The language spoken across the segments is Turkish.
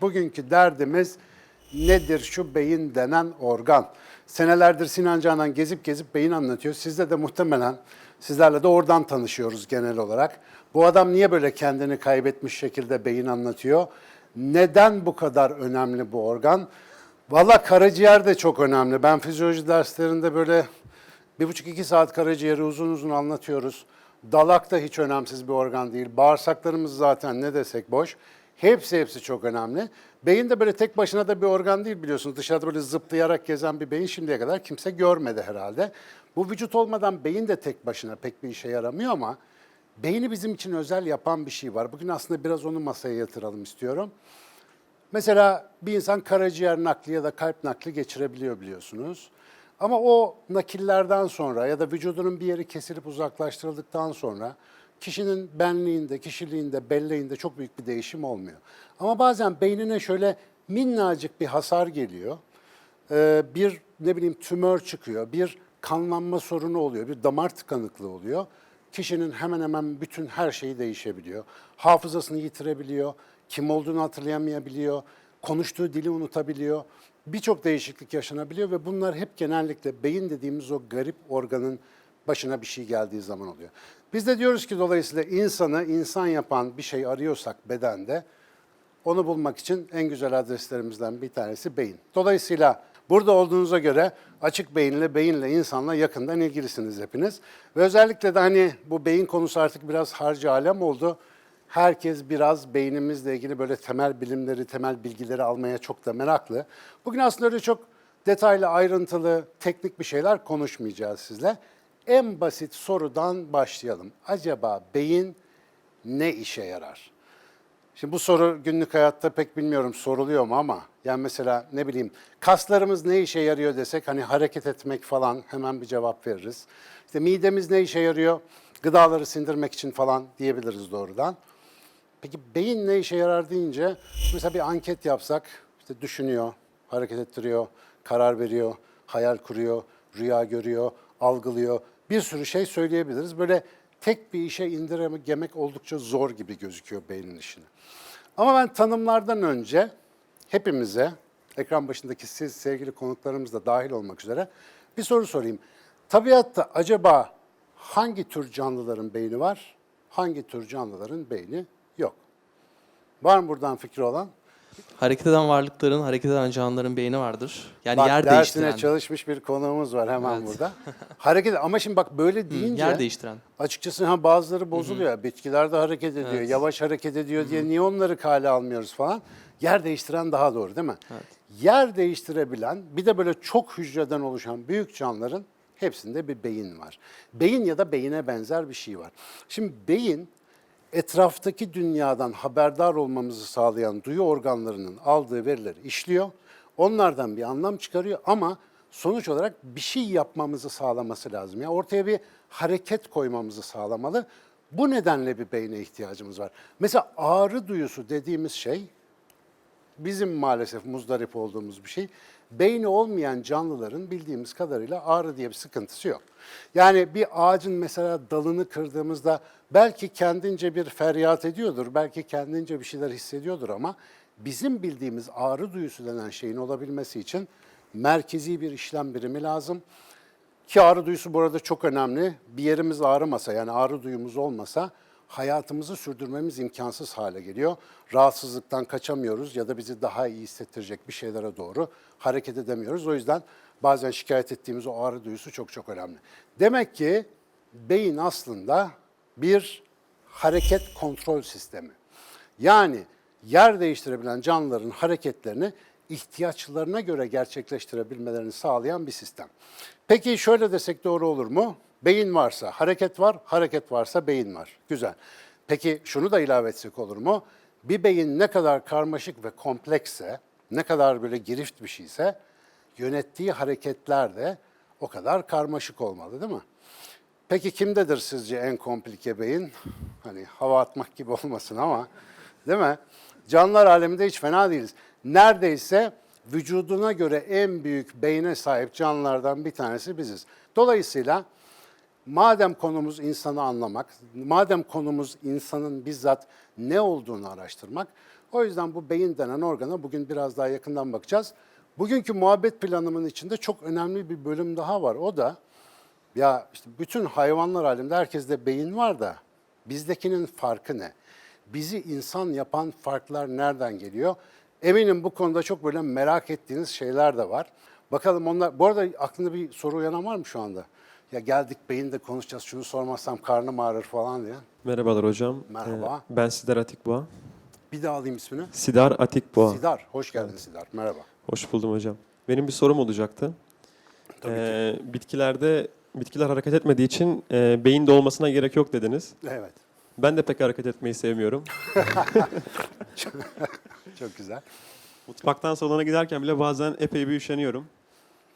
Bugünkü derdimiz nedir şu beyin denen organ? Senelerdir Sinan Canan gezip gezip beyin anlatıyor. Sizde de muhtemelen sizlerle de oradan tanışıyoruz genel olarak. Bu adam niye böyle kendini kaybetmiş şekilde beyin anlatıyor? Neden bu kadar önemli bu organ? Valla karaciğer de çok önemli. Ben fizyoloji derslerinde böyle bir buçuk iki saat karaciğeri uzun uzun anlatıyoruz. Dalak da hiç önemsiz bir organ değil. Bağırsaklarımız zaten ne desek boş. Hepsi hepsi çok önemli. Beyin de böyle tek başına da bir organ değil biliyorsunuz. Dışarıda böyle zıplayarak gezen bir beyin şimdiye kadar kimse görmedi herhalde. Bu vücut olmadan beyin de tek başına pek bir işe yaramıyor ama beyni bizim için özel yapan bir şey var. Bugün aslında biraz onu masaya yatıralım istiyorum. Mesela bir insan karaciğer nakli ya da kalp nakli geçirebiliyor biliyorsunuz. Ama o nakillerden sonra ya da vücudunun bir yeri kesilip uzaklaştırıldıktan sonra kişinin benliğinde, kişiliğinde, belleğinde çok büyük bir değişim olmuyor. Ama bazen beynine şöyle minnacık bir hasar geliyor. Ee, bir ne bileyim tümör çıkıyor, bir kanlanma sorunu oluyor, bir damar tıkanıklığı oluyor. Kişinin hemen hemen bütün her şeyi değişebiliyor. Hafızasını yitirebiliyor, kim olduğunu hatırlayamayabiliyor, konuştuğu dili unutabiliyor. Birçok değişiklik yaşanabiliyor ve bunlar hep genellikle beyin dediğimiz o garip organın başına bir şey geldiği zaman oluyor. Biz de diyoruz ki dolayısıyla insanı insan yapan bir şey arıyorsak bedende onu bulmak için en güzel adreslerimizden bir tanesi beyin. Dolayısıyla burada olduğunuza göre açık beyinle, beyinle, insanla yakından ilgilisiniz hepiniz. Ve özellikle de hani bu beyin konusu artık biraz harcı alem oldu. Herkes biraz beynimizle ilgili böyle temel bilimleri, temel bilgileri almaya çok da meraklı. Bugün aslında öyle çok detaylı, ayrıntılı, teknik bir şeyler konuşmayacağız sizle. En basit sorudan başlayalım. Acaba beyin ne işe yarar? Şimdi bu soru günlük hayatta pek bilmiyorum soruluyor mu ama yani mesela ne bileyim kaslarımız ne işe yarıyor desek hani hareket etmek falan hemen bir cevap veririz. İşte midemiz ne işe yarıyor? Gıdaları sindirmek için falan diyebiliriz doğrudan. Peki beyin ne işe yarar deyince mesela bir anket yapsak işte düşünüyor, hareket ettiriyor, karar veriyor, hayal kuruyor, rüya görüyor, algılıyor. Bir sürü şey söyleyebiliriz. Böyle tek bir işe indirgemek oldukça zor gibi gözüküyor beynin işini. Ama ben tanımlardan önce hepimize, ekran başındaki siz sevgili konuklarımız da dahil olmak üzere bir soru sorayım. Tabiatta acaba hangi tür canlıların beyni var, hangi tür canlıların beyni yok? Var mı buradan fikri olan? Hareket eden varlıkların, hareket eden canlıların beyni vardır. Yani Bak, yer dersine değiştiren. çalışmış bir konuğumuz var hemen Evet. burada. Hareket ama şimdi bak böyle deyince yer değiştiren. açıkçası ha bazıları bozuluyor. Bitkiler de hareket ediyor, Evet. yavaş hareket ediyor diye niye onları kale almıyoruz falan. Yer değiştiren daha doğru değil mi? Yer değiştirebilen bir de böyle çok hücreden oluşan büyük canlıların hepsinde bir beyin var. Beyin ya da beyine benzer bir şey var. Şimdi beyin etraftaki dünyadan haberdar olmamızı sağlayan duyu organlarının aldığı verileri işliyor. Onlardan bir anlam çıkarıyor ama sonuç olarak bir şey yapmamızı sağlaması lazım. Yani ortaya bir hareket koymamızı sağlamalı. Bu nedenle bir beyne ihtiyacımız var. Mesela ağrı duyusu dediğimiz şey bizim maalesef muzdarip olduğumuz bir şey. Beyni olmayan canlıların bildiğimiz kadarıyla ağrı diye bir sıkıntısı yok. Yani bir ağacın mesela dalını kırdığımızda belki kendince bir feryat ediyordur, belki kendince bir şeyler hissediyordur ama bizim bildiğimiz ağrı duyusu denen şeyin olabilmesi için merkezi bir işlem birimi lazım. Ki ağrı duyusu bu arada çok önemli. Bir yerimiz ağrımasa yani ağrı duyumuz olmasa hayatımızı sürdürmemiz imkansız hale geliyor. Rahatsızlıktan kaçamıyoruz ya da bizi daha iyi hissettirecek bir şeylere doğru hareket edemiyoruz. O yüzden bazen şikayet ettiğimiz o ağrı duyusu çok çok önemli. Demek ki beyin aslında bir hareket kontrol sistemi. Yani yer değiştirebilen canlıların hareketlerini ihtiyaçlarına göre gerçekleştirebilmelerini sağlayan bir sistem. Peki şöyle desek doğru olur mu? Beyin varsa hareket var, hareket varsa beyin var. Güzel. Peki şunu da ilave etsek olur mu? Bir beyin ne kadar karmaşık ve kompleksse, ne kadar böyle girift bir şeyse, yönettiği hareketler de o kadar karmaşık olmalı değil mi? Peki kimdedir sizce en komplike beyin? Hani hava atmak gibi olmasın ama değil mi? Canlılar aleminde hiç fena değiliz. Neredeyse vücuduna göre en büyük beyne sahip canlılardan bir tanesi biziz. Dolayısıyla madem konumuz insanı anlamak, madem konumuz insanın bizzat ne olduğunu araştırmak, O yüzden bu beyin denen organa bugün biraz daha yakından bakacağız. Bugünkü muhabbet planımın içinde çok önemli bir bölüm daha var. O da ya işte bütün hayvanlar aleminde herkeste beyin var da bizdekinin farkı ne? Bizi insan yapan farklar nereden geliyor? Eminim bu konuda çok böyle merak ettiğiniz şeyler de var. Bakalım onlar, bu arada aklında bir soru uyanan var mı şu anda? Ya geldik beyinde konuşacağız, şunu sormazsam karnım ağrır falan diye. Merhabalar hocam. Merhaba. Ee, ben Sidar Atikboğa. Bir daha alayım ismini. Sidar Atikboğa. Sidar, hoş geldin Sidar. Merhaba. Hoş buldum hocam. Benim bir sorum olacaktı. Tabii ki. Ee, bitkilerde bitkiler hareket etmediği için e, beyinde olmasına gerek yok dediniz. Evet, Ben de pek hareket etmeyi sevmiyorum. çok güzel. Mutfaktan salona giderken bile bazen epey bir üşeniyorum.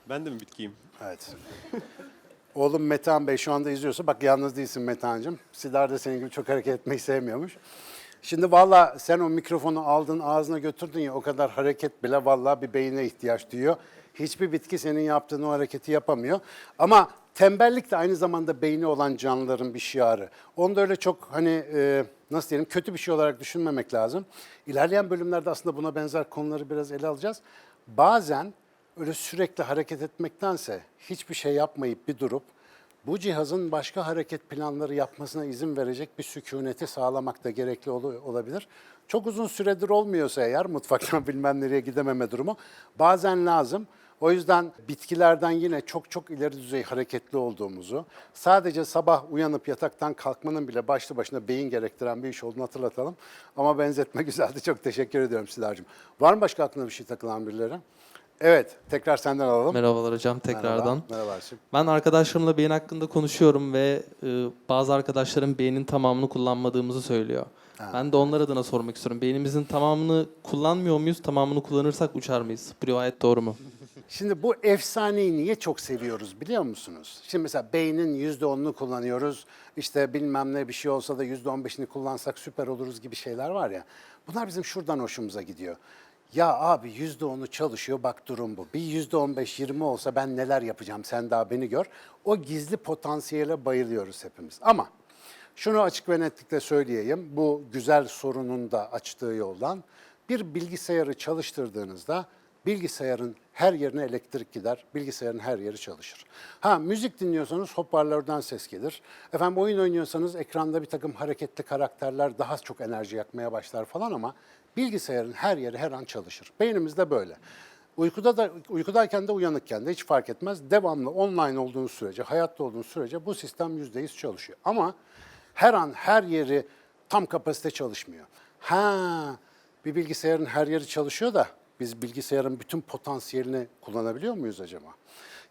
Ben de mi bitkiyim? Evet. Oğlum Metehan Bey şu anda izliyorsa bak yalnız değilsin Metehan'cığım. Sidar da senin gibi çok hareket etmeyi sevmiyormuş. Şimdi valla sen o mikrofonu aldın ağzına götürdün ya o kadar hareket bile valla bir beyine ihtiyaç duyuyor. Hiçbir bitki senin yaptığın o hareketi yapamıyor. Ama tembellik de aynı zamanda beyni olan canlıların bir şiarı. Onu da öyle çok hani e, nasıl diyelim kötü bir şey olarak düşünmemek lazım. İlerleyen bölümlerde aslında buna benzer konuları biraz ele alacağız. Bazen öyle sürekli hareket etmektense hiçbir şey yapmayıp bir durup bu cihazın başka hareket planları yapmasına izin verecek bir sükuneti sağlamak da gerekli ol- olabilir. Çok uzun süredir olmuyorsa eğer mutfaktan bilmem nereye gidememe durumu bazen lazım. O yüzden bitkilerden yine çok çok ileri düzey hareketli olduğumuzu, sadece sabah uyanıp yataktan kalkmanın bile başlı başına beyin gerektiren bir iş olduğunu hatırlatalım. Ama benzetme güzeldi. Çok teşekkür ediyorum Sidar'cığım. Var mı başka aklına bir şey takılan birileri? Evet, tekrar senden alalım. Merhabalar hocam tekrardan. Merhaba, merhaba. Ben arkadaşlarımla beyin hakkında konuşuyorum ve e, bazı arkadaşlarım beynin tamamını kullanmadığımızı söylüyor. Ben de onlar adına sormak istiyorum. Beynimizin tamamını kullanmıyor muyuz? Tamamını kullanırsak uçar mıyız? Bu rivayet doğru mu? Şimdi bu efsaneyi niye çok seviyoruz biliyor musunuz? Şimdi mesela beynin yüzde onunu kullanıyoruz. İşte bilmem ne bir şey olsa da yüzde on beşini kullansak süper oluruz gibi şeyler var ya. Bunlar bizim şuradan hoşumuza gidiyor. Ya abi yüzde onu çalışıyor bak durum bu. Bir yüzde on beş yirmi olsa ben neler yapacağım sen daha beni gör. O gizli potansiyele bayılıyoruz hepimiz. Ama şunu açık ve netlikle söyleyeyim. Bu güzel sorunun da açtığı yoldan bir bilgisayarı çalıştırdığınızda bilgisayarın her yerine elektrik gider, bilgisayarın her yeri çalışır. Ha müzik dinliyorsanız hoparlörden ses gelir. Efendim oyun oynuyorsanız ekranda bir takım hareketli karakterler daha çok enerji yakmaya başlar falan ama bilgisayarın her yeri her an çalışır. Beynimiz de böyle. Uykuda da uykudayken de uyanıkken de hiç fark etmez. Devamlı online olduğunuz sürece, hayatta olduğunuz sürece bu sistem %100 çalışıyor. Ama her an her yeri tam kapasite çalışmıyor. Ha, bir bilgisayarın her yeri çalışıyor da biz bilgisayarın bütün potansiyelini kullanabiliyor muyuz acaba?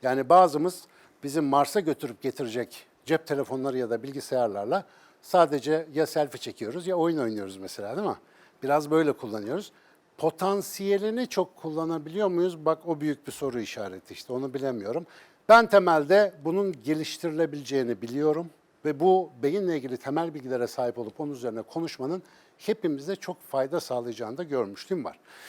Yani bazımız bizim Mars'a götürüp getirecek cep telefonları ya da bilgisayarlarla sadece ya selfie çekiyoruz ya oyun oynuyoruz mesela değil mi? Biraz böyle kullanıyoruz. Potansiyelini çok kullanabiliyor muyuz? Bak o büyük bir soru işareti işte onu bilemiyorum. Ben temelde bunun geliştirilebileceğini biliyorum ve bu beyinle ilgili temel bilgilere sahip olup onun üzerine konuşmanın hepimize çok fayda sağlayacağını da görmüşlüğüm var.